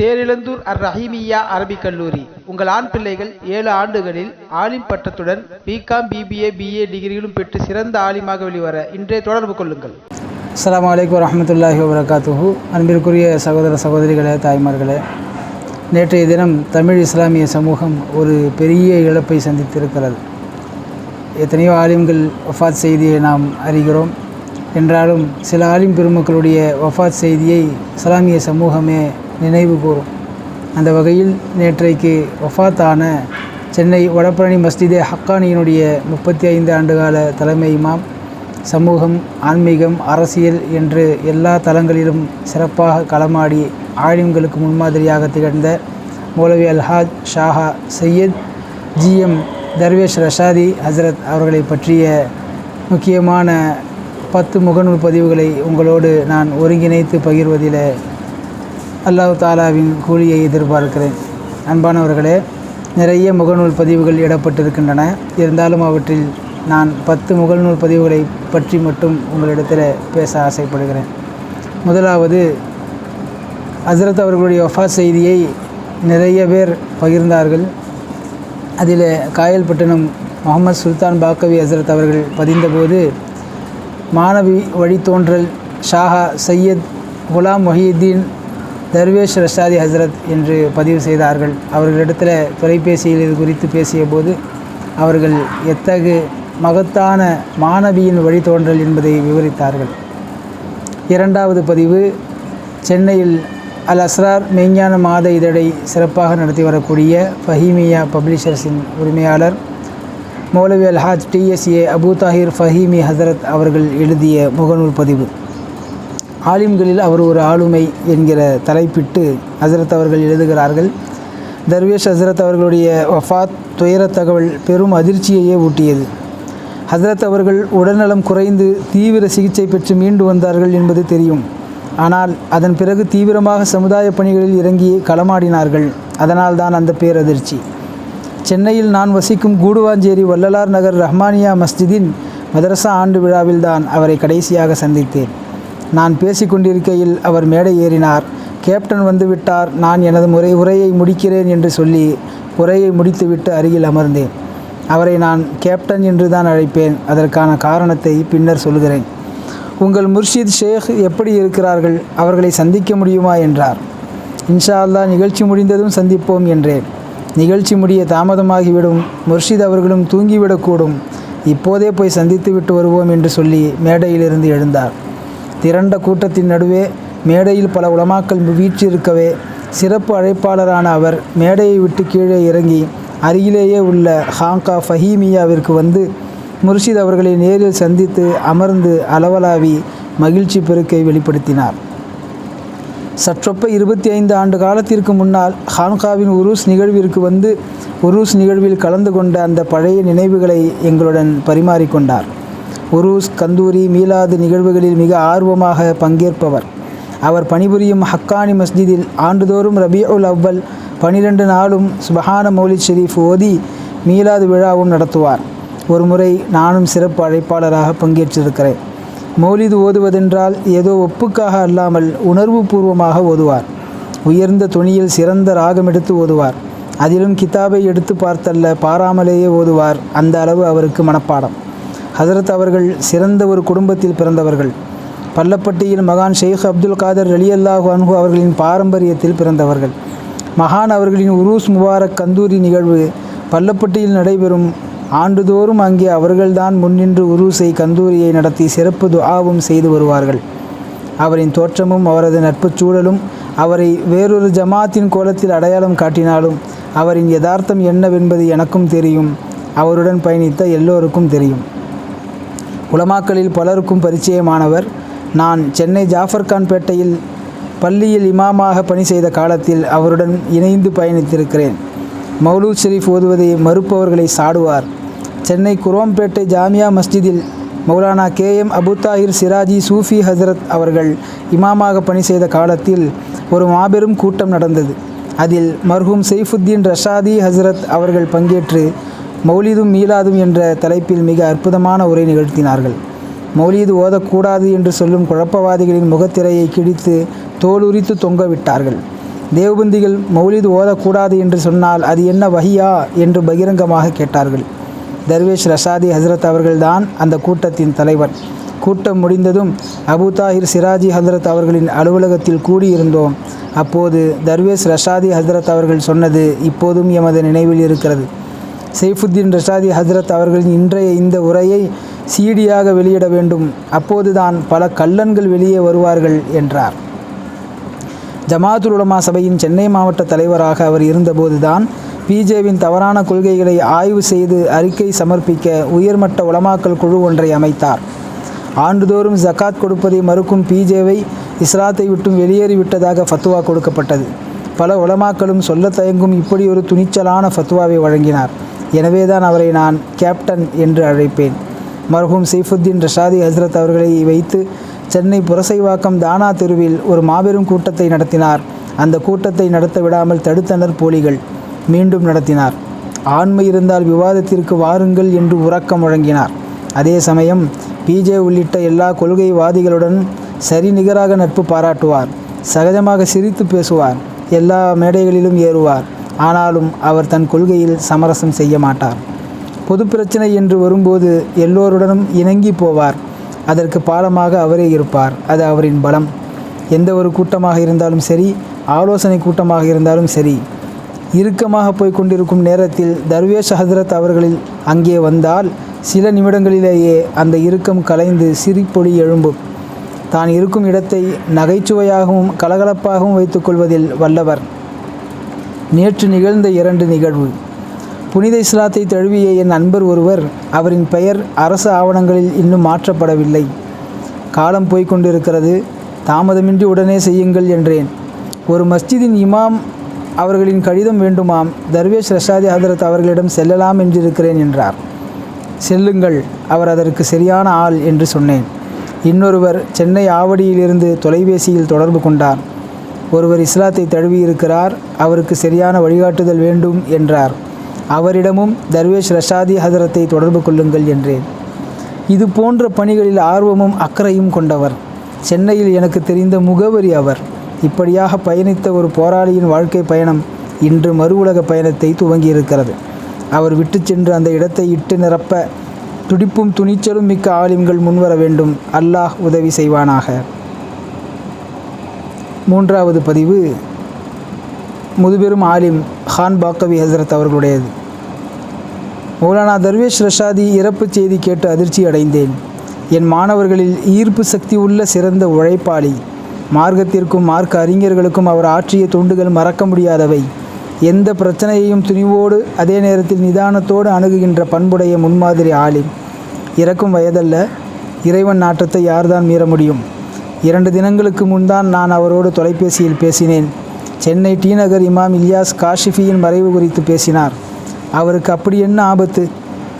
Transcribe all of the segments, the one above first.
தேரிழந்தூர் அர் ரஹீமியா அரபிக் கல்லூரி. உங்கள் ஆண் பிள்ளைகள் ஏழு ஆண்டுகளில் ஆலிம் பட்டத்துடன் பிகாம் பிபிஏ பிஏ டிகிரிகளும் பெற்று சிறந்த ஆலிமாக வெளிவர இன்றே தொடர்பு கொள்ளுங்கள். அஸ்லாம் வலைக்கம் வரமத்துல்லாஹி வபரகாத்துஹு. அன்பிற்குரிய சகோதர சகோதரிகளே தாய்மார்களே நேற்றைய தினம் தமிழ் இஸ்லாமிய சமூகம் ஒரு பெரிய இழப்பை சந்தித்திருக்கிறது. எத்தனையோ ஆலிம்கள் வஃபாத் செய்தியை நாம் அறிகிறோம். என்றாலும் சில ஆலிம் பெருமக்களுடைய வஃபாத் செய்தியை இஸ்லாமிய சமூகமே நினைவு கூறும் அந்த வகையில் நேற்றைக்கு வஃபாத்தான சென்னை வடபழனி மஸ்ஜிதே ஹக்கானியினுடைய முப்பத்தி ஐந்து ஆண்டுகால தலைமை இமாம் சமூகம் ஆன்மீகம் அரசியல் என்று எல்லா தளங்களிலும் சிறப்பாக களமாடி ஆலிம்களுக்கு முன்மாதிரியாக திகழ்ந்த மௌலவி அல்ஹாஜ் ஷாஹா சையத் ஜிஎம் தர்வேஷ் ரஷாதி ஹசரத் அவர்களை பற்றிய முக்கியமான பத்து முகநூல் பதிவுகளை உங்களோடு நான் ஒருங்கிணைத்து பகிர்வதில் அல்லாஹ் தாலாவின் கூலியை எதிர்பார்க்கிறேன். அன்பானவர்களே நிறைய முகநூல் பதிவுகள் இடப்பட்டிருக்கின்றன. இருந்தாலும் அவற்றில் நான் பத்து முகநூல் பதிவுகளை பற்றி மட்டும் உங்களிடத்தில் பேச ஆசைப்படுகிறேன். முதலாவது ஹசரத் அவர்களுடைய வஃபா செய்தியை நிறைய பேர் பகிர்ந்தார்கள். அதில் காயல்பட்டினம் முகமது சுல்தான் பாக்கவி ஹசரத் அவர்கள் பதிந்தபோது மாணவி வழித்தோன்றல் ஷாஹா சையத் குலாம் மொஹியுத்தீன் தர்வேஷ் ரஷாதி ஹசரத் என்று பதிவு செய்தார்கள். அவர்களிடத்தில் தொலைபேசியில் இது குறித்து பேசிய போது அவர்கள் எத்தகு மகத்தான மாணவியின் வழித்தோன்றல் என்பதை விவரித்தார்கள். இரண்டாவது பதிவு சென்னையில் அல் அஸ்ரார் மெய்ஞான மாத இதழை சிறப்பாக நடத்தி வரக்கூடிய ஃபஹீமியா பப்ளிஷர்ஸின் உரிமையாளர் Maulvi Alhaj T S A Abu Tahir Faheemi Hazrat அவர்கள் எழுதிய முகநூல் பதிவு. ஆலிம்களில் அவர் ஒரு ஆளுமை என்கிற தலைப்பிட்டு ஹசரத் அவர்கள் எழுதுகிறார்கள். தர்வேஷ் ஹசரத் அவர்களுடைய வஃபாத் துயர தகவல் பெரும் அதிர்ச்சியையே ஊட்டியது. ஹசரத் அவர்கள் உடல்நலம் குறைந்து தீவிர சிகிச்சை பெற்று மீண்டு வந்தார்கள் என்பது தெரியும். ஆனால் அதன் பிறகு தீவிரமாக சமுதாய பணிகளில் இறங்கி களமாடினார்கள். அதனால் தான் அந்த பேரதிர்ச்சி. சென்னையில் நான் வசிக்கும் கூடுவாஞ்சேரி வள்ளலார் நகர் ரஹ்மானியா மஸ்ஜிதின் மதரசா ஆண்டு விழாவில்தான் அவரை கடைசியாக சந்தித்தேன். நான் பேசிக்கொண்டிருக்கையில் அவர் மேடை ஏறினார். கேப்டன் வந்துவிட்டார். நான் எனது முறை உரையை முடிக்கிறேன் என்று சொல்லி உரையை முடித்துவிட்டு அருகில் அமர்ந்தேன். அவரை நான் கேப்டன் என்று தான் அழைப்பேன். அதற்கான காரணத்தை பின்னர் சொல்கிறேன். உங்கள் முர்ஷித் ஷேக் எப்படி இருக்கிறார்கள்? அவர்களை சந்திக்க முடியுமா? என்றார். இன்ஷா அல்லா நிகழ்ச்சி முடிந்ததும் சந்திப்போம் என்றேன். நிகழ்ச்சி முடிய தாமதமாகிவிடும். முர்ஷித் அவர்களும் தூங்கிவிடக்கூடும். இப்போதே போய் சந்தித்து விட்டு வருவோம் என்று சொல்லி மேடையிலிருந்து எழுந்தார். திரண்ட கூட்டத்தின் நடுவே மேடையில் பல உலமாக்கள் வீற்றிருக்கவே சிறப்பு அழைப்பாளரான அவர் மேடையை விட்டு கீழே இறங்கி அருகிலேயே உள்ள ஹாங்கா ஃபஹீமியாவிற்கு வந்து முர்ஷித் அவர்களை நேரில் சந்தித்து அமர்ந்து அளவலாவி மகிழ்ச்சி பெருக்கை வெளிப்படுத்தினார். சற்றொப்ப இருபத்தி ஐந்து ஆண்டு காலத்திற்கு முன்னால் ஹான்காவின் உருஸ் நிகழ்விற்கு வந்து உருஸ் நிகழ்வில் கலந்து கொண்ட அந்த பழைய நினைவுகளை எங்களுடன் பரிமாறிக்கொண்டார். உருஸ் கந்தூரி மீலாது நிகழ்வுகளில் மிக ஆர்வமாக பங்கேற்பவர். அவர் பணிபுரியும் ஹக்கானி மஸ்ஜிதில் ஆண்டுதோறும் ரபியுல் அவ்வல் பனிரெண்டு நாளும் சுபஹான மௌலித் ஷெரீஃப் ஓதி மீலாது விழாவும் நடத்துவார். ஒருமுறை நானும் சிறப்பு அழைப்பாளராக பங்கேற்றிருக்கிறேன். மௌலிது ஓதுவதென்றால் ஏதோ ஒப்புக்காக அல்லாமல் உணர்வு பூர்வமாக ஓதுவார். உயர்ந்த துணியில் சிறந்த ராகம் எடுத்து ஓதுவார். அதிலும் கிதாபை எடுத்து பார்த்தல்ல பாராமலேயே ஓதுவார். அந்த அளவு அவருக்கு மனப்பாடம். ஹசரத் அவர்கள் சிறந்த ஒரு குடும்பத்தில் பிறந்தவர்கள். பள்ளப்பட்டியில் மகான் ஷேக் அப்துல் காதர் அலியல்லாஹு அன்ஹு அவர்களின் பாரம்பரியத்தில் பிறந்தவர்கள். மகான் அவர்களின் உருஸ் முபாரக் கந்தூரி நிகழ்வு பள்ளப்பட்டியில் நடைபெறும். ஆண்டுதோறும் அங்கே அவர்கள்தான் முன்னின்று உருசை கந்தூரியை நடத்தி சிறப்பு துஆவும் செய்து வருவார்கள். அவரின் தோற்றமும் அவரது நட்புச் சூழலும் அவரை வேறொரு ஜமாத்தின் கோலத்தில் அடையாளம் காட்டினாலும் அவரின் யதார்த்தம் என்னவென்பது எனக்கும் தெரியும். அவருடன் பயணித்த எல்லோருக்கும் தெரியும். உலமாக்களில் பலருக்கும் பரிச்சயமானவர். நான் சென்னை ஜாஃபர்கான் பேட்டையில் பள்ளியில் இமாமாக பணி செய்த காலத்தில் அவருடன் இணைந்து பயணித்திருக்கிறேன். மௌலூத் ஷெரீஃப் ஓதுவதை மறுப்பவர்களை சாடுவார். சென்னை குரோம்பேட்டை ஜாமியா மஸ்ஜிதில் மௌலானா கே எம் அபுத்தாஹிர் சிராஜி சூஃபி ஹசரத் அவர்கள் இமாமாக பணி செய்த காலத்தில் ஒரு மாபெரும் கூட்டம் நடந்தது. அதில் மர்ஹூம் சைஃபுத்தீன் ரஷாதி ஹசரத் அவர்கள் பங்கேற்று மௌலிதும் மீலாதும் என்ற தலைப்பில் மிக அற்புதமான உரை நிகழ்த்தினார்கள். மௌலீது ஓதக்கூடாது என்று சொல்லும் குழப்பவாதிகளின் முகத்திரையை கிழித்து தோலுரித்து தொங்க விட்டார்கள். தேவபந்திகள் மௌலிது ஓதக்கூடாது என்று சொன்னால் அது என்ன வஹியா என்று பகிரங்கமாக கேட்டார்கள். தர்வேஷ் ரஷாதி ஹசரத் அவர்கள்தான் அந்த கூட்டத்தின் தலைவர். கூட்டம் முடிந்ததும் அபு தாஹிர் சிராஜி ஹசரத் அவர்களின் அலுவலகத்தில் கூடியிருந்தோம். அப்போது தர்வேஷ் ரஷாதி ஹசரத் அவர்கள் சொன்னது இப்போதும் எமது நினைவில் இருக்கிறது. சைஃபுத்தீன் ரஷாதி ஹசரத் அவர்களின் இன்றைய இந்த உரையை சீடியாக வெளியிட வேண்டும். அப்போதுதான் பல கள்ளன்கள் வெளியே வருவார்கள் என்றார். ஜமாத்துல் உலமா சபையின் சென்னை மாவட்ட தலைவராக அவர் இருந்தபோதுதான் பிஜேவின் தவறான கொள்கைகளை ஆய்வு செய்து அறிக்கை சமர்ப்பிக்க உயர்மட்ட உலமாக்கல் குழு ஒன்றை அமைத்தார். ஆண்டுதோறும் ஜகாத் கொடுப்பதை மறுக்கும் பிஜேவை இஸ்லாத்தை விட்டும் வெளியேறிவிட்டதாக ஃபத்துவா கொடுக்கப்பட்டது. பல உலமாக்களும் சொல்ல தயங்கும் இப்படி ஒரு துணிச்சலான ஃபத்வாவை வழங்கினார். எனவேதான் அவரை நான் கேப்டன் என்று அழைப்பேன். மர்ஹூம் சைஃபுத்தீன் ரஷாதி ஹஸ்ரத் அவர்களை வைத்து சென்னை புரசைவாக்கம் தானா தெருவில் ஒரு மாபெரும் கூட்டத்தை நடத்தினார். அந்த கூட்டத்தை நடத்த விடாமல் தடுத்தனர் போலிகள். மீண்டும் நடத்தினார். ஆண்மை இருந்தால் விவாதத்திற்கு வாருங்கள் என்று உறக்கம் வழங்கினார். அதே சமயம் பிஜே உள்ளிட்ட எல்லா கொள்கைவாதிகளுடன் சரி நிகராக நட்பு பாராட்டுவார். சகஜமாக சிரித்து பேசுவார். எல்லா மேடைகளிலும் ஏறுவார். ஆனாலும் அவர் தன் கொள்கையில் சமரசம் செய்ய மாட்டார். பொது பிரச்சனை என்று வரும்போது எல்லோருடனும் இணங்கி போவார். அதற்கு பாலமாக அவரே இருப்பார். அது அவரின் பலம். எந்த ஒரு கூட்டமாக இருந்தாலும் சரி ஆலோசனை கூட்டமாக இருந்தாலும் சரி. இறுக்கமாக போய் கொண்டிருக்கும் நேரத்தில் தர்வேஷ் ஹசரத் அவர்களில் அங்கே வந்தால் சில நிமிடங்களிலேயே அந்த இறுக்கம் கலைந்து சிரிப்பொடி எழும்பும். தான் இருக்கும் இடத்தை நகைச்சுவையாகவும் கலகலப்பாகவும் வைத்துக்கொள்வதில் வல்லவர். நேற்று நிகழ்ந்த இரண்டு நிகழ்வு. புனித இஸ்லாத்தை தழுவிய என் நண்பர் ஒருவர் அவரின் பெயர் அரசு ஆவணங்களில் இன்னும் மாற்றப்படவில்லை. காலம் போய்க் கொண்டிருக்கிறது தாமதமின்றி உடனே செய்யுங்கள் என்றேன். ஒரு மஸ்ஜிதின் இமாம் அவர்களின் கடிதம் வேண்டுமாம் தர்வேஷ் ரஷாதி ஹதரத் அவர்களிடம் செல்லலாம் என்றிருக்கிறேன் என்றார். செல்லுங்கள் அவர் அதற்கு சரியான ஆள் என்று சொன்னேன். இன்னொருவர் சென்னை ஆவடியிலிருந்து தொலைபேசியில் தொடர்பு கொண்டார். ஒருவர் இஸ்லாத்தை தழுவியிருக்கிறார் அவருக்கு சரியான வழிகாட்டுதல் வேண்டும் என்றார். அவரிடமும் தர்வேஷ் ரஷாதி ஹதரத்தை தொடர்பு கொள்ளுங்கள் என்றேன். இது போன்ற பணிகளில் ஆர்வமும் அக்கறையும் கொண்டவர். சென்னையில் எனக்கு தெரிந்த முகவரி அவர். இப்படியாக பயணித்த ஒரு போராளியின் வாழ்க்கை பயணம் இன்று மறு உலக பயணத்தை துவங்கியிருக்கிறது. அவர் விட்டு சென்று அந்த இடத்தை இட்டு நிரப்ப துடிப்பும் துணிச்சலும் மிக்க ஆலிம்கள் முன்வர வேண்டும். அல்லாஹ் உதவி செய்வானாக. மூன்றாவது பதிவு முதுபெரும் ஆலிம் ஹான் பாக்கவி ஹசரத் அவர்களுடையது. மௌலானா தர்வேஷ் ரஷாதி இறப்பு செய்தி கேட்டு அதிர்ச்சி அடைந்தேன். என் மாணவர்களில் ஈர்ப்பு சக்தி உள்ள சிறந்த உழைப்பாளி. மார்க்கத்திற்கும் மார்க்க அறிஞர்களுக்கும் அவர் ஆற்றிய தொண்டுகள் மறக்க முடியாதவை. எந்த பிரச்சனையையும் துணிவோடு அதே நேரத்தில் நிதானத்தோடு அணுகுகின்ற பண்புடைய முன்மாதிரி ஆலிம். இறக்கும் வயதல்ல இறைவன் நாட்டத்தை யார்தான் மீற முடியும்? இரண்டு தினங்களுக்கு முன்தான் நான் அவரோடு தொலைபேசியில் பேசினேன். சென்னை டி நகர் இமாம் இல்யாஸ் காஷிஃபியின் மறைவு குறித்து பேசினார். அவருக்கு அப்படி என்ன ஆபத்து?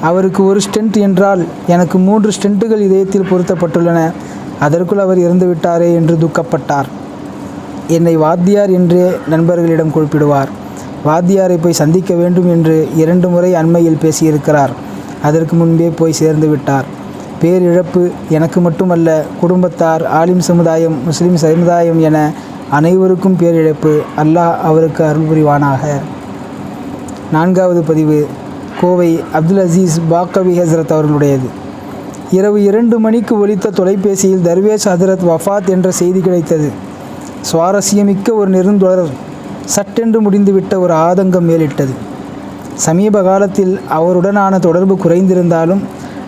அவருக்கு ஒரு ஸ்டென்ட் என்றால் எனக்கு மூன்று ஸ்டென்ட்டுகள் இதயத்தில் பொருத்தப்பட்டுள்ளன. அதற்குள் அவர் இறந்து விட்டாரே என்று துக்கப்பட்டார். என்னை வாத்தியார் என்றே நண்பர்களிடம் குறிப்பிடுவார். வாத்தியாரை போய் சந்திக்க வேண்டும் என்று இரண்டு முறை அண்மையில் பேசியிருக்கிறார். அதற்கு முன்பே போய் சேர்ந்து விட்டார். பேரிழப்பு எனக்கு மட்டுமல்ல குடும்பத்தார் ஆலிம் சமுதாயம் முஸ்லிம் சமுதாயம் என அனைவருக்கும் பேரிழப்பு. அல்லாஹ் அவருக்கு அருள் புரிவானாக. நான்காவது பதிவு கோவை அப்துல் அசீஸ் பாக்கவி ஹசரத் அவர்களுடையது. இரவு இரண்டு மணிக்கு ஒலித்த தொலைபேசியில் தர்வேஷ் ஹசரத் வஃபாத் என்ற செய்தி கிடைத்தது. சுவாரஸ்யமிக்க ஒரு நெருந்தொடர் சட்டென்று முடிந்துவிட்ட ஒரு ஆதங்கம் மேலிட்டது. சமீப காலத்தில் அவருடனான தொடர்பு குறைந்திருந்தாலும்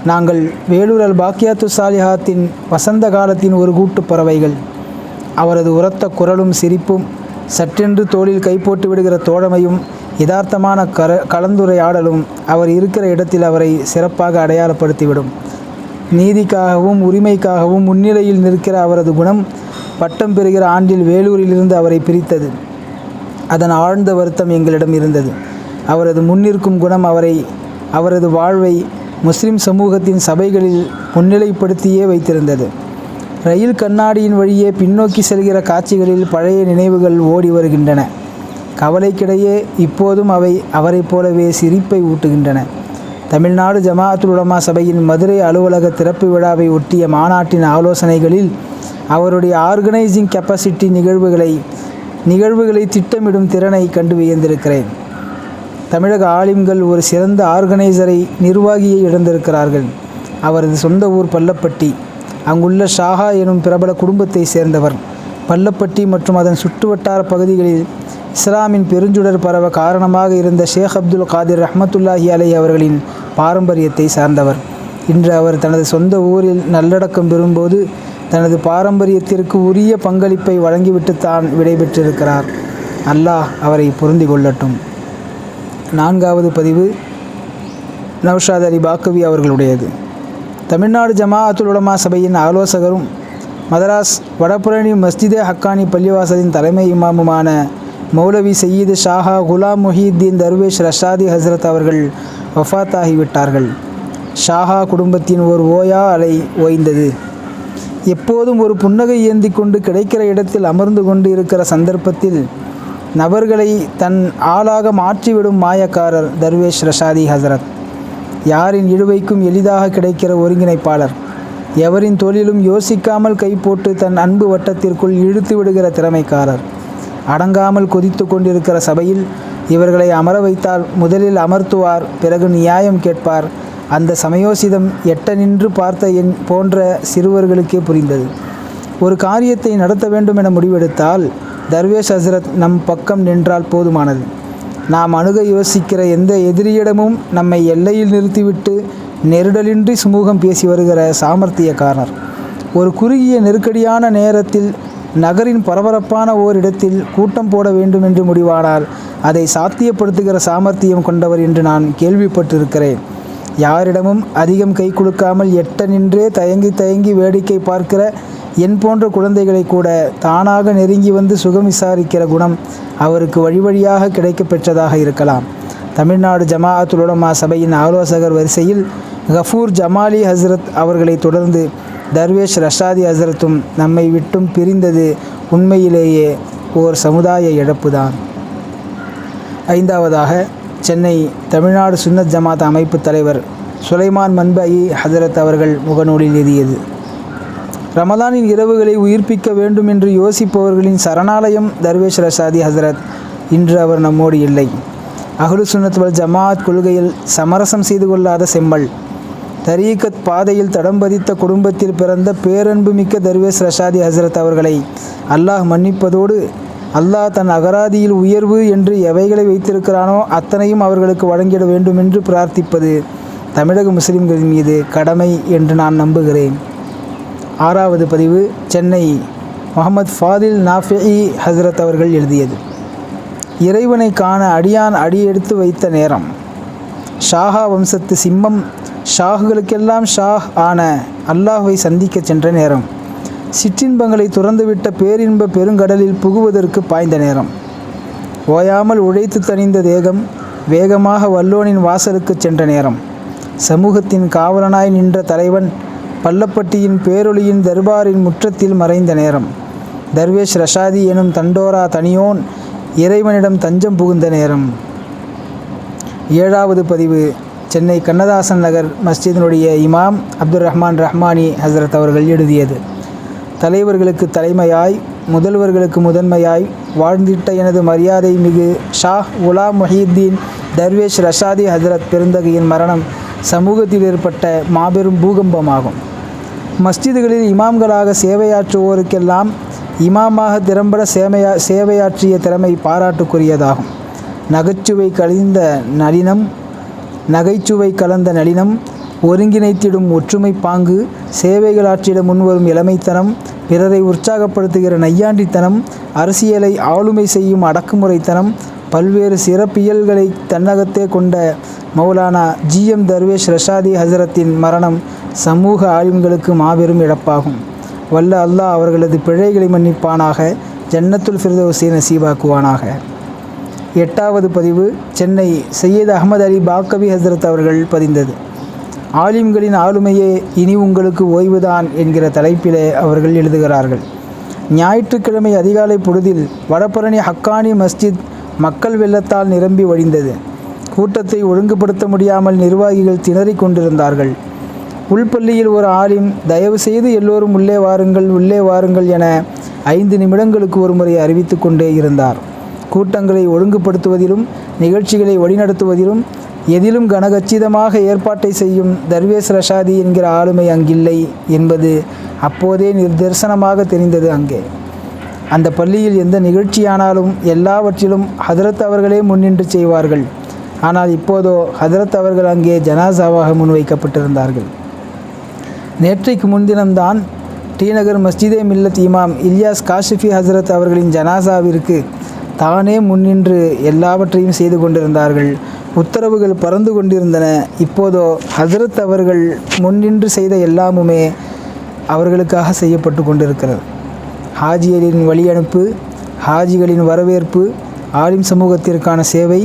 நாங்கள் வேலூர் அல் பாக்கியாத்து சாலிஹாத்தின் வசந்த காலத்தின் ஒரு கூட்டுப் பறவைகள். அவரது உரத்த குரலும் சிரிப்பும் சற்றென்று தோளில் கைப்போட்டு விடுகிற தோழமையும் யதார்த்தமான கர கலந்துரையாடலும் அவர் இருக்கிற இடத்தில் அவரை சிறப்பாக அடையாளப்படுத்திவிடும். நீதிக்காகவும் உரிமைக்காகவும் முன்னிலையில் நிற்கிற அவரது குணம் பட்டம் பெறுகிற ஆண்டில் வேலூரிலிருந்து அவரை பிரித்தது. அதன் ஆழ்ந்த வருத்தம் எங்களிடம் இருந்தது. அவரது முன்னிற்கும் குணம் அவரை அவரது வாழ்வை முஸ்லிம் சமூகத்தின் சபைகளில் முன்னிலைப்படுத்தியே வைத்திருந்தது. ரயில் கண்ணாடியின் வழியே பின்னோக்கி செல்கிற காட்சிகளில் பழைய நினைவுகள் ஓடி வருகின்றன. கவலைக்கிடையே இப்போதும் அவை அவரைப் போலவே சிரிப்பை ஊட்டுகின்றன. தமிழ்நாடு ஜமாஅத்துல் உலமா சபையின் மதுரை அலுவலக திறப்பு விழாவை ஒட்டிய மாநாட்டின் ஆலோசனைகளில் அவருடைய ஆர்கனைசிங் கெப்பாசிட்டி நிகழ்வுகளை நிகழ்வுகளை திட்டமிடும் திறனை கண்டு வியந்திருக்கிறேன். தமிழக ஆலிம்கள் ஒரு சிறந்த ஆர்கனைசரை நிர்வாகியை இழந்திருக்கிறார்கள். அவரது சொந்த ஊர் பள்ளப்பட்டி. அங்குள்ள ஷாஹா எனும் பிரபல குடும்பத்தை சேர்ந்தவர். பள்ளப்பட்டி மற்றும் அதன் சுற்றுவட்டார பகுதிகளில் இஸ்லாமின் பெருஞ்சுடர் பரவ காரணமாக இருந்த ஷேக் அப்துல் காதிர் ரஹமத்துல்லாஹி அலை அவர்களின் பாரம்பரியத்தை சார்ந்தவர். இன்று அவர் தனது சொந்த ஊரில் நல்லடக்கம் பெறும்போது தனது பாரம்பரியத்திற்கு உரிய பங்களிப்பை வழங்கிவிட்டு தான் விடைபெற்றிருக்கிறார். அல்லாஹ் அவரை பொருந்தி கொள்ளட்டும். நான்காவது பதிவு நவ்ஷாத் அலி பாக்கவி அவர்களுடையது. தமிழ்நாடு ஜமாஅத்துல் உலமா சபையின் ஆலோசகரும் மதராஸ் வடபுரணி மஸ்ஜிதே ஹக்கானி பள்ளிவாசலின் தலைமை இமாமுமான மௌலவி சயீது ஷாஹா குலாம் முஹீத்தீன் தர்வேஷ் ரஷாதி ஹஸ்ரத் அவர்கள் வஃத்தாகிவிட்டார்கள். ஷாஹா குடும்பத்தின் ஒரு ஓயா அலை ஓய்ந்தது. எப்போதும் ஒரு புன்னகை ஏந்தி கொண்டு கிடைக்கிற இடத்தில் அமர்ந்து கொண்டு இருக்கிற சந்தர்ப்பத்தில் நபர்களை தன் ஆளாக மாற்றிவிடும் மாயக்காரர் தர்வேஷ் ரஷாதி ஹசரத். யாரின் இழுவைக்கும் எளிதாக கிடைக்கிற ஒருங்கிணைப்பாளர். எவரின் தொழிலும் யோசிக்காமல் கை போட்டு தன் அன்பு வட்டத்திற்குள் இழுத்து விடுகிற திறமைக்காரர். அடங்காமல் கொதித்து கொண்டிருக்கிற சபையில் இவர்களை அமர வைத்தால் முதலில் அமர்த்துவார் பிறகு நியாயம் கேட்பார் அந்த சமயோசிதம் எட்ட நின்று பார்த்த என் போன்ற சிறுவர்களுக்கே புரிந்தது. ஒரு காரியத்தை நடத்த வேண்டும் என முடிவெடுத்தால் தர்வேஷ் ஹசரத் நம் பக்கம் நின்றால் போதுமானது. நாம் அணுக யோசிக்கிற எந்த எதிரியிடமும் நம்மை எல்லையில் நிறுத்திவிட்டு நெருடலின்றி சுமூகம் பேசி வருகிற சாமர்த்தியக்காரர். ஒரு குறுகிய நெருக்கடியான நேரத்தில் நகரின் பரபரப்பான ஓரிடத்தில் கூட்டம் போட வேண்டும் என்று முடிவானால் அதை சாத்தியப்படுத்துகிற சாமர்த்தியம் கொண்டவர் என்று நான் கேள்விப்பட்டிருக்கிறேன். யாரிடமும் அதிகம் கை கொடுக்காமல் எட்ட நின்றே தயங்கி தயங்கி வேடிக்கை பார்க்கிற என் போன்ற குழந்தைகளை கூட தானாக நெருங்கி வந்து சுகம் விசாரிக்கிற குணம் அவருக்கு வழி வழியாக கிடைக்கப் பெற்றதாக இருக்கலாம். தமிழ்நாடு ஜமாஅத்துல் உலமா சபையின் ஆலோசகர் வரிசையில் கஃபூர் ஜமாலி ஹஸ்ரத் அவர்களை தொடர்ந்து தர்வேஷ் ரஷாதி ஹஸ்ரத்தும் நம்மை விட்டும் பிரிந்தது உண்மையிலேயே ஓர் சமுதாய இழப்புதான். ஐந்தாவதாக சென்னை தமிழ்நாடு சுன்னத் ஜமாத் அமைப்பு தலைவர் சுலைமான் மன்பை ஹசரத் அவர்கள் முகநூலில் எழுதியது. ரமதானின் இரவுகளை உயிர்ப்பிக்க வேண்டும் என்று யோசிப்பவர்களின் சரணாலயம் தர்வேஷ் ரஷாதி ஹசரத். இன்று அவர் நம்மோடு இல்லை. அகலு சுன்னத் வல் ஜமாத் கொள்கையில் சமரசம் செய்து கொள்ளாத செம்மல். தரீகத் பாதையில் தடம் பதித்த குடும்பத்தில் பிறந்த பேரன்பு மிக்க தர்வேஷ் ரஷாதி ஹசரத் அவர்களை அல்லாஹ் மன்னிப்பதோடு அல்லாஹ் தன் அகராதியில் உயர்வு என்று எவைகளை வைத்திருக்கிறானோ அத்தனையும் அவர்களுக்கு வழங்கிட வேண்டும் என்று பிரார்த்திப்பது தமிழக முஸ்லிம்களின் மீது கடமை என்று நான் நம்புகிறேன். ஆறாவது பதிவு சென்னை முகமது ஃபாதில் நாஃபி ஹசரத் அவர்கள் எழுதியது. இறைவனை காண அடியான் அடியெடுத்து வைத்த நேரம். ஷாஹா வம்சத்து சிம்மம் ஷாகுகளுக்கெல்லாம் ஷாஹ் ஆன அல்லாஹுவை சந்திக்கச் சென்ற நேரம். சிற்றின்பங்களை துறந்துவிட்ட பேரின்ப பெருங்கடலில் புகுவதற்கு பாய்ந்த நேரம். ஓயாமல் உழைத்து தணிந்த தேகம் வேகமாக வல்லோனின் வாசலுக்குச் சென்ற நேரம். சமூகத்தின் காவலனாய் நின்ற தலைவன் பள்ளப்பட்டியின் பேரொளியின் தர்பாரின் முற்றத்தில் மறைந்த நேரம். தர்வேஷ் ரஷாதி எனும் தண்டோரா தனியோன் இறைவனிடம் தஞ்சம் புகுந்த நேரம். ஏழாவது பதிவு. சென்னை கண்ணதாசன் நகர் மஸ்ஜிதினுடைய இமாம் அப்துல் ரஹ்மான் ரஹ்மானி ஹசரத் அவர்கள் எழுதியது. தலைவர்களுக்கு தலைமையாய் முதல்வர்களுக்கு முதன்மையாய் வாழ்ந்திட்ட எனது மரியாதை மிகு ஷாஹ் உலா முஹீத்தீன் தர்வேஷ் ரஷாதி ஹசரத் பெருந்தகையின் மரணம் சமூகத்தில் ஏற்பட்ட மாபெரும் பூகம்பமாகும். மஸ்ஜிதுகளில் இமாம்களாக சேவையாற்றுவோருக்கெல்லாம் இமாமாக திறம்பட சேமையா சேவையாற்றிய திறமை பாராட்டுக்குரியதாகும். நகைச்சுவை கழிந்த நளினம் நகைச்சுவை கலந்த நளினம் ஒருங்கிணைத்திடும் ஒற்றுமை பாங்கு சேவைகளாற்றிட முன்வரும் இளமைத்தனம் பிறரை உற்சாகப்படுத்துகிற நையாண்டித்தனம் அரசியலை ஆளுமை செய்யும் அடக்குமுறைத்தனம் பல்வேறு சிறப்பியல்களை தன்னகத்தே கொண்ட மௌலானா ஜிஎம் தர்வேஷ் ரஷாதி ஹசரத்தின் மரணம் சமூக ஆளும்களுக்கு மாபெரும் இழப்பாகும். வல்ல அல்லாஹ் அவர்களது பிழைகளை மன்னிப்பானாக ஜன்னத்துல் ஃபிர்தோசை நசீபாக்குவானாக. எட்டாவது பதிவு சென்னை சையீத் அகமது அலி பாக்கவி ஹசரத் அவர்கள் பதிந்தது. ஆலிம்களின் ஆளுமையே இனி உங்களுக்கு ஓய்வுதான் என்கிற தலைப்பிலே அவர்கள் எழுதுகிறார்கள். ஞாயிற்றுக்கிழமை அதிகாலை பொழுதில் வடபழனி ஹக்கானி மஸ்ஜித் மக்கள் வெள்ளத்தால் நிரம்பி வழிந்தது. கூட்டத்தை ஒழுங்குபடுத்த முடியாமல் நிர்வாகிகள் திணறிக் கொண்டிருந்தார்கள். உள்பள்ளியில் ஒரு ஆலிம் தயவு செய்து எல்லோரும் உள்ளே வாருங்கள் உள்ளே வாருங்கள் என ஐந்து நிமிடங்களுக்கு ஒருமுறை அறிவித்து கொண்டே இருந்தார். கூட்டங்களை ஒழுங்குபடுத்துவதிலும் நிகழ்ச்சிகளை வழிநடத்துவதிலும் எதிலும் கனகச்சிதமாக ஏற்பாட்டை செய்யும் தர்வேஸ் ரஷாதி என்கிற ஆளுமை அங்கில்லை என்பது அப்போதே நிர்தர்சனமாக தெரிந்தது அங்கே. அந்த பள்ளியில் எந்த நிகழ்ச்சியானாலும் எல்லாவற்றிலும் ஹதரத் அவர்களே முன்னின்று செய்வார்கள். ஆனால் இப்போதோ ஹதரத் அவர்கள் அங்கே ஜனாசாவாக முன்வைக்கப்பட்டிருந்தார்கள். நேற்றைக்கு முன்தினம்தான் டிநகர் மஸ்ஜிதே மில்லத் இமாம் இல்யாஸ் காஷிஃபி ஹசரத் அவர்களின் ஜனாசாவிற்கு தானே முன்னின்று எல்லாவற்றையும் செய்து கொண்டிருந்தார்கள். உத்தரவுகள் பறந்து கொண்டிருந்தன. இப்போதோ ஹசரத் அவர்கள் முன்னின்று செய்த எல்லாமுமே அவர்களுக்காக செய்யப்பட்டு கொண்டிருக்கிறது. ஹாஜியரின் வழியனுப்பு ஹாஜிகளின் வரவேற்பு ஆலிம் சமூகத்திற்கான சேவை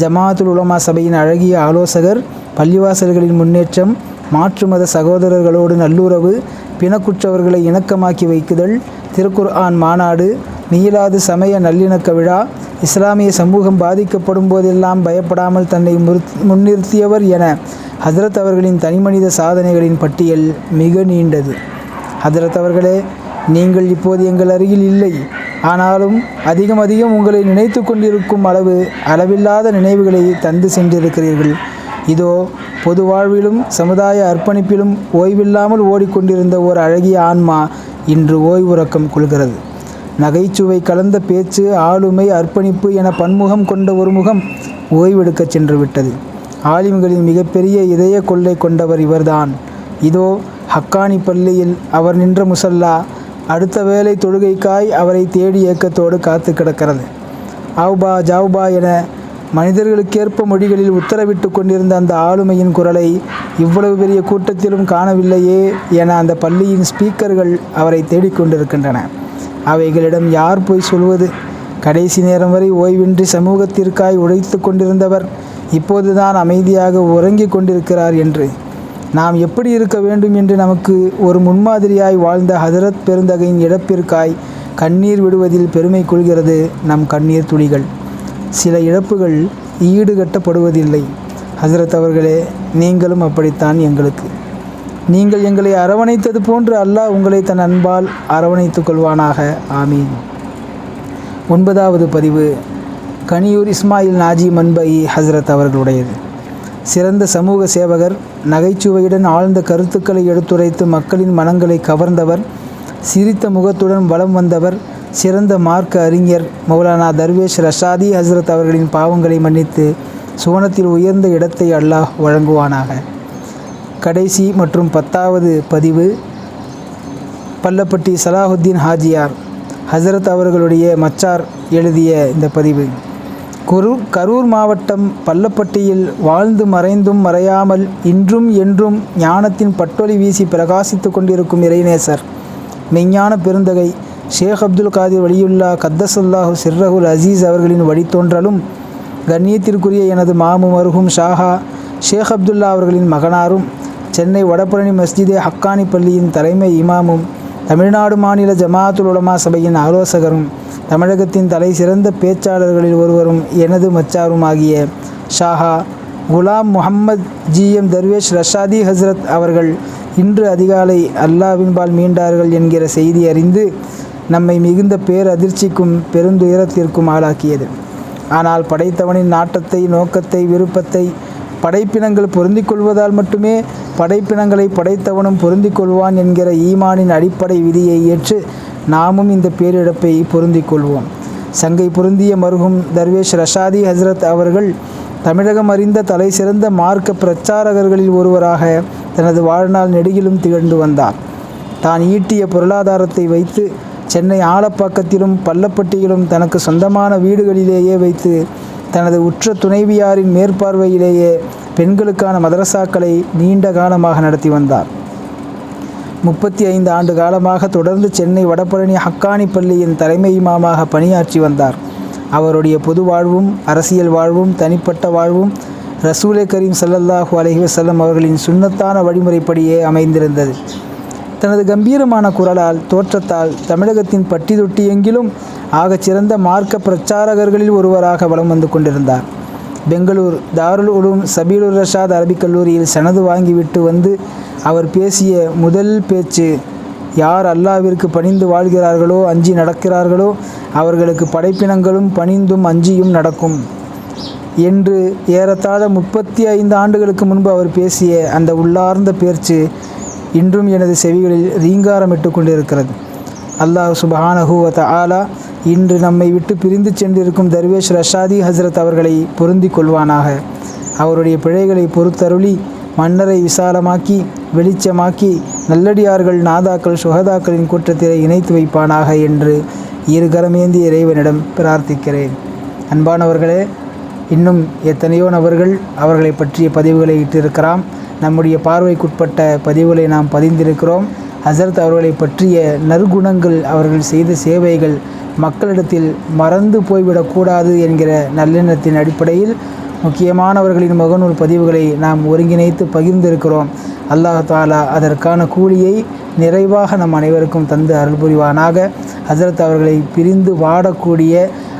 ஜமாத்துல் உலமா சபையின் அழகிய ஆலோசகர் பள்ளிவாசல்களின் முன்னேற்றம் மாற்று மத சகோதரர்களோடு நல்லுறவு பிணக்குற்றவர்களை இணக்கமாக்கி வைக்குதல் திருக்குர்ஆன் மாநாடு நீலாது சமய நல்லிணக்க விழா இஸ்லாமிய சமூகம் பாதிக்கப்படும் போதெல்லாம் பயப்படாமல் தன்னை முறுத்- முன்னிறுத்தியவர் என ஹஜரத் அவர்களின் தனிமனித சாதனைகளின் பட்டியல் மிக நீண்டது. ஹஜரத் அவர்களே நீங்கள் இப்போது எங்கள் அருகில் இல்லை. ஆனாலும் அதிகம் அதிகம் உங்களை நினைத்து கொண்டிருக்கும் அளவு அளவில்லாத நினைவுகளை தந்து சென்றிருக்கிறீர்கள். இதோ பொது வாழ்விலும் சமுதாய அர்ப்பணிப்பிலும் ஓய்வில்லாமல் ஓடிக்கொண்டிருந்த ஒரு அழகிய ஆன்மா இன்று ஓய்வுறக்கம் கொள்கிறது. நகைச்சுவை கலந்த பேச்சு ஆளுமை அர்ப்பணிப்பு என பன்முகம் கொண்ட ஒரு முகம் ஓய்வெடுக்கச் சென்று விட்டது ஆலிம்களின் மிகப்பெரிய இதய கொள்ளை கொண்டவர் இவர்தான். இதோ ஹக்கானி பள்ளியில் அவர் நின்ற முசல்லா அடுத்த வேளை தொழுகைக்காய் அவரை தேடி இயக்கத்தோடு காத்து கிடக்கிறது. ஆவ்பா ஜாவ்பா என மனிதர்களுக்கேற்ப மொழிகளில் உத்தரவிட்டு கொண்டிருந்த அந்த ஆளுமையின் குரலை இவ்வளவு பெரிய கூட்டத்திலும் காணவில்லையே என அந்த பள்ளியின் ஸ்பீக்கர்கள் அவரை தேடிக்கொண்டிருக்கின்றன அவைகளிடம் யார் போய் சொல்வது? கடைசி நேரம் வரை ஓய்வின்றி சமூகத்திற்காய் உழைத்து கொண்டிருந்தவர் இப்போதுதான் அமைதியாக உறங்கிக் கொண்டிருக்கிறார் என்று. நாம் எப்படி இருக்க வேண்டும் என்று நமக்கு ஒரு முன்மாதிரியாய் வாழ்ந்த ஹதரத் பெருந்தகையின் இழப்பிற்காய் கண்ணீர் விடுவதில் பெருமை கொள்கிறது நம் கண்ணீர் துளிகள். சில இழப்புகள் ஈடுகட்டப்படுவதில்லை. ஹசரத் அவர்களே நீங்களும் அப்படித்தான் எங்களுக்கு. நீங்கள் எங்களை அரவணைத்தது போன்று அல்லாஹ் உங்களை தன் அன்பால் அரவணைத்துக் கொள்வானாக. ஆமீன். ஒன்பதாவது பதிவு. கனியூர் இஸ்மாயில் நாஜி மன்பை ஹசரத் அவர்களுடையது. சிறந்த சமூக சேவகர் நகைச்சுவையுடன் ஆழ்ந்த கருத்துக்களை எடுத்துரைத்து மக்களின் மனங்களை கவர்ந்தவர் சிரித்த முகத்துடன் வலம் வந்தவர் சிறந்த மார்க்க அறிஞர் மௌலானா தர்வேஷ் ரஷாதி ஹசரத் அவர்களின் பாவங்களை மன்னித்து சுவனத்தில் உயர்ந்த இடத்தை அல்லாஹ் வழங்குவானாக. கடைசி மற்றும் பத்தாவது பதிவு பல்லப்பட்டி சலாஹுத்தீன் ஹாஜியார் ஹசரத் அவர்களுடைய மச்சார் எழுதிய இந்த பதிவு. குரூர் கரூர் மாவட்டம் பல்லப்பட்டியில் வாழ்ந்து மறைந்தும் மறையாமல் இன்றும் என்றும் ஞானத்தின் பட்டொலி வீசி பிரகாசித்து கொண்டிருக்கும் இறைநேசர் மெய்ஞான பெருந்தகை ஷேக் அப்துல் காதிர் வலியுல்லா கத்தசுல்லாஹு சிர்ரகுல் அசீஸ் அவர்களின் வழித்தோன்றலும் கண்ணியத்திற்குரிய எனது மாமு மருகும் ஷாஹா ஷேக் அப்துல்லா அவர்களின் மகனாரும் சென்னை வடபழனி மஸ்ஜிதே ஹக்கானி பள்ளியின் தலைமை இமாமும் தமிழ்நாடு மாநில ஜமாத்துல் உலமா சபையின் ஆலோசகரும் தமிழகத்தின் தலை சிறந்த பேச்சாளர்களில் ஒருவரும் எனது மச்சாரும் ஆகிய ஷாஹா குலாம் முஹம்மத் ஜிஎம் தர்வேஷ் ரஷாதி ஹஸ்ரத் அவர்கள் இன்று அதிகாலை அல்லாவின்பால் மீண்டார்கள் என்கிற செய்தி அறிந்து நம்மை மிகுந்த பேரதிர்ச்சிக்கும் பெருந்துயரத்திற்கும் ஆளாக்கியது. ஆனால் படைத்தவனின் நாட்டத்தை நோக்கத்தை விருப்பத்தை படைப்பினங்கள் பொருந்திக் கொள்வதால் மட்டுமே படைப்பினங்களை படைத்தவனும் பொருந்திக் கொள்வான் என்கிற ஈமானின் அடிப்படை விதியை ஏற்று நாமும் இந்த பேரிழப்பை பொருந்திக் கொள்வோம் சங்கை பொருந்திய மருகும் தர்வேஷ் ரஷாதி ஹஸ்ரத் அவர்கள் தமிழகம் அறிந்த தலை சிறந்த மார்க்க பிரச்சாரகர்களில் ஒருவராக தனது வாழ்நாள் நெடுகிலும் திகழ்ந்து வந்தார். தான் ஈட்டிய பொருளாதாரத்தை வைத்து சென்னை ஆலப்பாக்கத்திலும் பள்ளப்பட்டியிலும் தனக்கு சொந்தமான வீடுகளிலேயே வைத்து தனது உற்ற துணைவியாரின் மேற்பார்வையிலேயே பெண்களுக்கான மதரசாக்களை நீண்ட காலமாக நடத்தி வந்தார். முப்பத்தி ஐந்து ஆண்டு காலமாக தொடர்ந்து சென்னை வடபழனி ஹக்கானி பள்ளியின் தலைமை இமாமாக பணியாற்றி வந்தார். அவருடைய பொது வாழ்வும் அரசியல் வாழ்வும் தனிப்பட்ட வாழ்வும் ரசூலே கரீம் சல்லல்லாஹூ அலஹி வசல்லம் அவர்களின் சுண்ணத்தான வழிமுறைப்படியே அமைந்திருந்தது. தனது கம்பீரமான குரலால் தோற்றத்தால் தமிழகத்தின் பட்டி தொட்டி எங்கிலும் ஆகச் சிறந்த மார்க்க பிரச்சாரகர்களில் ஒருவராக வலம் வந்து கொண்டிருந்தார். பெங்களூர் தாருல் உலூம் சபீலுர் ரஷாத் அரபிக் கல்லூரியில் சனது வாங்கிவிட்டு வந்து அவர் பேசிய முதல் பேச்சு யார் அல்லாவிற்கு பணிந்து வாழ்கிறார்களோ அஞ்சி நடக்கிறார்களோ அவர்களுக்கு படைப்பினங்களும் பணிந்தும் அஞ்சியும் நடக்கும் என்று ஏறத்தாழ முப்பத்தி ஐந்து ஆண்டுகளுக்கு முன்பு அவர் பேசிய அந்த உள்ளார்ந்த பேச்சு இன்றும் எனது செவிகளில் ரீங்காரமிட்டு கொண்டிருக்கிறது. அல்லாஹ் சுபஹானஹூவத் ஆலா இன்று நம்மை விட்டு பிரிந்து சென்றிருக்கும் தர்வேஷ் ரஷாதி ஹஸ்ரத் அவர்களை பொருந்திக் கொள்வானாக. அவருடைய பிழைகளை பொறுத்தருளி மன்னரை விசாலமாக்கி வெளிச்சமாக்கி நல்லடியார்கள் நாதாக்கள் சுகதாக்களின் கூட்டத்திலே இணைத்து வைப்பானாக என்று இருகரமேந்தி இறைவனிடம் பிரார்த்திக்கிறேன். அன்பானவர்களே இன்னும் எத்தனையோ நபர்கள் அவர்களை பற்றிய பதிவுகளை இட்டிருக்கிறான் நம்முடைய பார்வைக்குட்பட்ட பதிவுகளை நாம் பதிந்திருக்கிறோம். ஹசரத் அவர்களை பற்றிய நற்குணங்கள் அவர்கள் செய்த சேவைகள் மக்களிடத்தில் மறந்து போய்விடக்கூடாது என்கிற நல்லெண்ணத்தின் அடிப்படையில் முக்கியமானவர்களின் முகநூல் பதிவுகளை நாம் ஒருங்கிணைத்து பகிர்ந்திருக்கிறோம். அல்லாஹ் தாலா அதற்கான கூலியை நிறைவாக நம் அனைவருக்கும் தந்து அருள் புரிவானாக. ஹசரத் அவர்களை பிரிந்து வாடக்கூடிய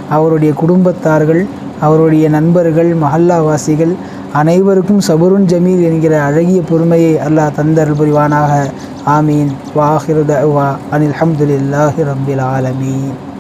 அவருடைய குடும்பத்தார்கள் அவருடைய நண்பர்கள் மஹல்லாவாசிகள் அனைவருக்கும் சபருன் ஜமீல் என்கிற அழகிய பொறுமையை அல்லாஹ் தந்தருள் புரிவானாக. ஆமீன். வாஹிருதா அனில் ஹம்துலில்லாஹி ரம்பில் ஆலமீன்.